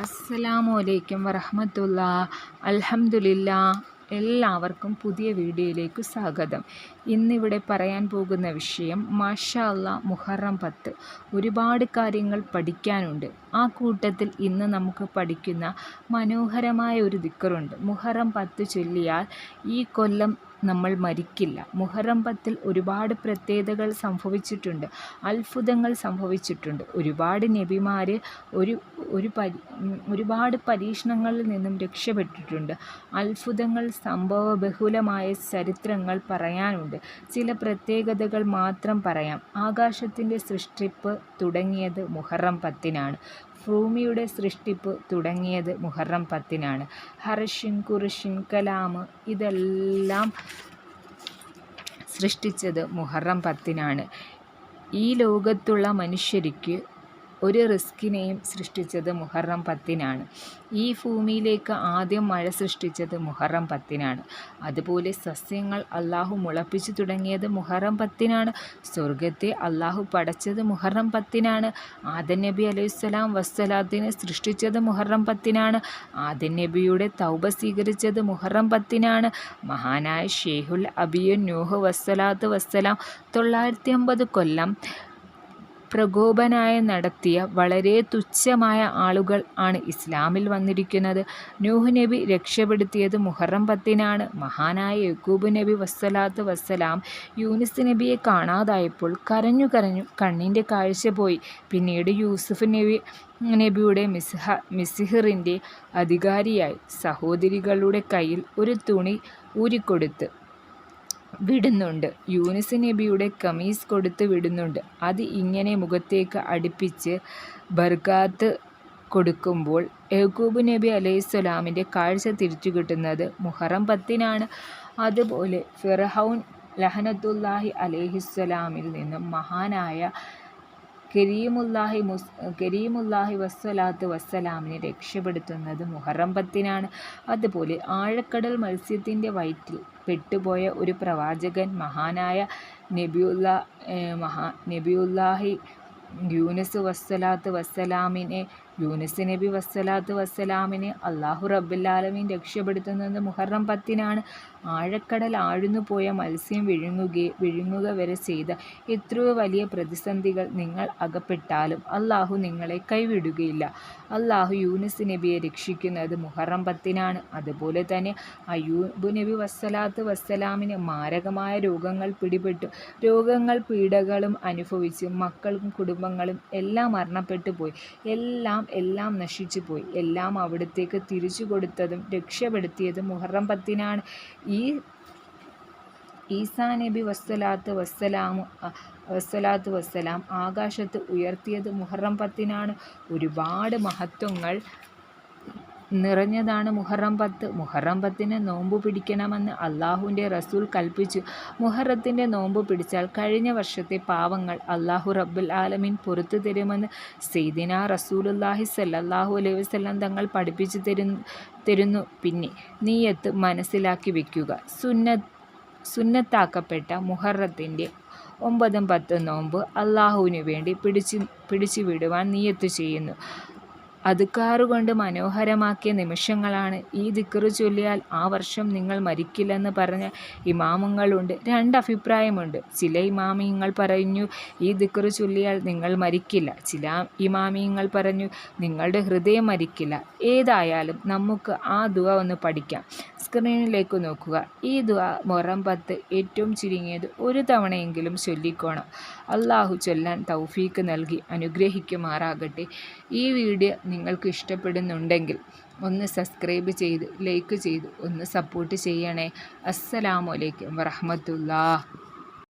അസ്സലാമു അലൈക്കും വറഹമത്തുള്ള. അൽഹംദുലില്ല. എല്ലാവർക്കും പുതിയ വീഡിയോയിലേക്ക് സ്വാഗതം. ഇന്നിവിടെ പറയാൻ പോകുന്ന വിഷയം മാഷാ അല്ലാ മുഹറം പത്ത്. ഒരുപാട് കാര്യങ്ങൾ പഠിക്കാനുണ്ട്. ആ കൂട്ടത്തിൽ ഇന്ന് നമുക്ക് പഠിക്കുന്ന മനോഹരമായ ഒരു ദിക്കറുണ്ട്. മുഹറം പത്ത് ചൊല്ലിയാൽ ഈ കൊല്ലം നമ്മൾ മരിക്കില്ല. മുഹറം പത്തിൽ ഒരുപാട് പ്രത്യേകതകൾ സംഭവിച്ചിട്ടുണ്ട്. അത്ഭുതങ്ങൾ സംഭവിച്ചിട്ടുണ്ട്. ഒരുപാട് നബിമാർ ഒരു ഒരു പരി ഒരുപാട് പരീക്ഷണങ്ങളിൽ നിന്നും രക്ഷപ്പെട്ടിട്ടുണ്ട്. അത്ഭുതങ്ങൾ സംഭവ ബഹുലമായ ചരിത്രങ്ങൾ പറയാനുണ്ട്. ചില പ്രത്യേകതകൾ മാത്രം പറയാം. ആകാശത്തിന്റെ സൃഷ്ടിപ്പ് തുടങ്ങിയത് മുഹറം പത്തിനാണ്. ഭൂമിയുടെ സൃഷ്ടിപ്പ് തുടങ്ങിയത് മുഹറം പത്തിനാണ്. ഹർഷിൻ കുറിഷിൻ കലാം ഇതെല്ലാം സൃഷ്ടിച്ചത് മുഹറം പത്തിനാണ്. ഈ ലോകത്തുള്ള മനുഷ്യർക്ക് ഒരു റിസ്കിനെയും സൃഷ്ടിച്ചത് മുഹറം പത്തിനാണ്. ഈ ഭൂമിയിലേക്ക് ആദ്യം മഴ സൃഷ്ടിച്ചത് മുഹറം പത്തിനാണ്. അതുപോലെ സസ്യങ്ങൾ അള്ളാഹു മുളപ്പിച്ചു തുടങ്ങിയത് മുഹറം പത്തിനാണ്. സ്വർഗത്തെ അള്ളാഹു പടച്ചത് മുഹറം പത്തിനാണ്. ആദൻ നബി അലൈഹിസ്സലാം വസ്സലാത്തിനെ സൃഷ്ടിച്ചത് മുഹറം പത്തിനാണ്. ആദൻ നബിയുടെ തൗബ സ്വീകരിച്ചത് മുഹറം പത്തിനാണ്. മഹാനായ ഷേഹുൽ അബിയു നൂഹ് വസ്സലാത്ത് വസ്സലാം തൊള്ളായിരത്തി അമ്പത് കൊല്ലം പ്രകോപനായ നടത്തിയ വളരെ തുച്ഛമായ ആളുകൾ ആണ് ഇസ്ലാമിൽ വന്നിരിക്കുന്നത്. നൂഹ് നബി രക്ഷപ്പെടുത്തിയത് മുഹറം പത്തിനാണ്. മഹാനായ യക്കൂബ് നബി വസ്സലാത്ത് വസ്സലാം യൂനിസ് നബിയെ കാണാതായപ്പോൾ കരഞ്ഞു കരഞ്ഞു കണ്ണിന്റെ കാഴ്ച പോയി. പിന്നീട് യൂസുഫ് നബി നബിയുടെ മിസ്ഹ മിസിഹിറിന്റെ അധികാരിയായി സഹോദരികളുടെ കയ്യിൽ ഒരു തുണി ഊരിക്കൊടുത്ത് വിടുന്നുണ്ട്. യൂനിസ് നബിയുടെ കമീസ് കൊടുത്ത് വിടുന്നുണ്ട്. അത് ഇങ്ങനെ മുഖത്തേക്ക് അടുപ്പിച്ച് ബർഗാത്ത് കൊടുക്കുമ്പോൾ യഹൂബ് നബി അലൈഹിസ്സലാമിന്റെ കാഴ്ച തിരിച്ചു കിട്ടുന്നത് മുഹറം പത്തിനാണ്. അതുപോലെ ഫിർഹൗൻ ലഹനത്തുല്ലാഹി അലൈഹിസ്സലാമിൽ നിന്നും മഹാനായ കരീമുല്ലാഹി മുസ് കരീമുല്ലാഹി വസ്സലാത്ത് വസ്സലാമിനെ രക്ഷപ്പെടുത്തുന്നത് മുഹറം പത്തിനാണ് അതുപോലെ ആഴക്കടൽ മത്സ്യത്തിന്റെ വയറ്റിൽ പെട്ടുപോയ ഒരു പ്രവാചകൻ മഹാനായ നബിയുള്ള മഹാ നബിയുല്ലാഹി യൂനസ് വസ്സലാത്ത് വസ്സലാമിനെ യൂനസ് നബി വസ്സലാത്ത് വസ്സലാമിനെ അള്ളാഹു റബ്ബുല്ലാലമീൻ രക്ഷപ്പെടുത്തുന്നത് മുഹറം പത്തിനാണ്. ആഴക്കടൽ ആഴ്ന്നു പോയ മത്സ്യം വിഴുങ്ങുക വിഴുങ്ങുക വരെ ചെയ്ത എത്രയോ വലിയ പ്രതിസന്ധികൾ നിങ്ങൾ അകപ്പെട്ടാലും അള്ളാഹു നിങ്ങളെ കൈവിടുകയില്ല. അള്ളാഹു യൂനസ് നബിയെ രക്ഷിക്കുന്നത് മുഹറം പത്തിനാണ്. അതുപോലെ തന്നെ അയ്യൂബ് നബി വസ്സലാത്ത് വസ്സലാമിന് മാരകമായ രോഗങ്ങൾ പിടിപെട്ടു. രോഗങ്ങൾ പീഡകളും അനുഭവിച്ച് മക്കളും കുടുംബങ്ങളും എല്ലാം മരണപ്പെട്ടു പോയി. എല്ലാം എല്ലാം നശിച്ചു പോയി. എല്ലാം അവിടത്തേക്ക് തിരിച്ചു കൊടുത്തതും രക്ഷപ്പെടുത്തിയതും മുഹറം പത്തിനാണ്. ഈ ഈസാ നബി വസ്സലാത്ത് വസ്സലാമു വസ്സലാത്ത് വസ്സലാം ആകാശത്ത് ഉയർത്തിയത് മുഹറം പത്തിനാണ്. ഒരുപാട് മഹത്വങ്ങൾ നിറഞ്ഞതാണ് മുഹറം പത്ത്. മുഹറം പത്തിന് നോമ്പ് പിടിക്കണമെന്ന് അള്ളാഹുവിന്റെ റസൂൽ കൽപ്പിച്ചു. മുഹറത്തിന്റെ നോമ്പ് പിടിച്ചാൽ കഴിഞ്ഞ വർഷത്തെ പാവങ്ങൾ അള്ളാഹു റബ്ബുൽ ആലമീൻ പുറത്തു തരുമെന്ന് സെയ്ദിന റസൂലുല്ലാഹി സല്ലാഹു അലൈഹി വസ്ലം തങ്ങൾ പഠിപ്പിച്ചു തരുന്നു തരുന്നു. പിന്നെ നീയത്ത് മനസ്സിലാക്കി വയ്ക്കുക സുന്ന സുന്നത്താക്കപ്പെട്ട മുഹറത്തിന്റെ ഒമ്പതും പത്തും നോമ്പ് അള്ളാഹുവിന് വേണ്ടി പിടിച്ചു പിടിച്ചു വിടുവാൻ നീയത്ത് ചെയ്യുന്നു. അതുക്കാറുകൊണ്ട് മനോഹരമാക്കിയ നിമിഷങ്ങളാണ്. ഈ ദിക്കറു ചൊല്ലിയാൽ ആ വർഷം നിങ്ങൾ മരിക്കില്ലെന്ന് പറഞ്ഞ ഇമാമുങ്ങളുണ്ട് രണ്ട് അഭിപ്രായമുണ്ട്. ചില ഇമാമിയങ്ങൾ പറഞ്ഞു ഈ ദിക്കറു ചൊല്ലിയാൽ നിങ്ങൾ മരിക്കില്ല. ചില ഇമാമിയങ്ങൾ പറഞ്ഞു നിങ്ങളുടെ ഹൃദയം മരിക്കില്ല. ഏതായാലും നമുക്ക് ആ ദുവ ഒന്ന് പഠിക്കാം. സ്ക്രീനിലേക്ക് നോക്കുക. ഈ ദ മൊറം പത്ത് ഏറ്റവും ചുരുങ്ങിയത് ഒരു തവണയെങ്കിലും ചൊല്ലിക്കോണം. അള്ളാഹു ചൊല്ലാൻ തൗഫീക്ക് നൽകി അനുഗ്രഹിക്കുമാറാകട്ടെ. ഈ വീഡിയോ നിങ്ങൾക്ക് ഇഷ്ടപ്പെടുന്നുണ്ടെങ്കിൽ ഒന്ന് സബ്സ്ക്രൈബ് ചെയ്ത് ലൈക്ക് ചെയ്ത് ഒന്ന് സപ്പോർട്ട് ചെയ്യണേ. അസ്സലാമലൈക്കും വറഹമത്തുള്ള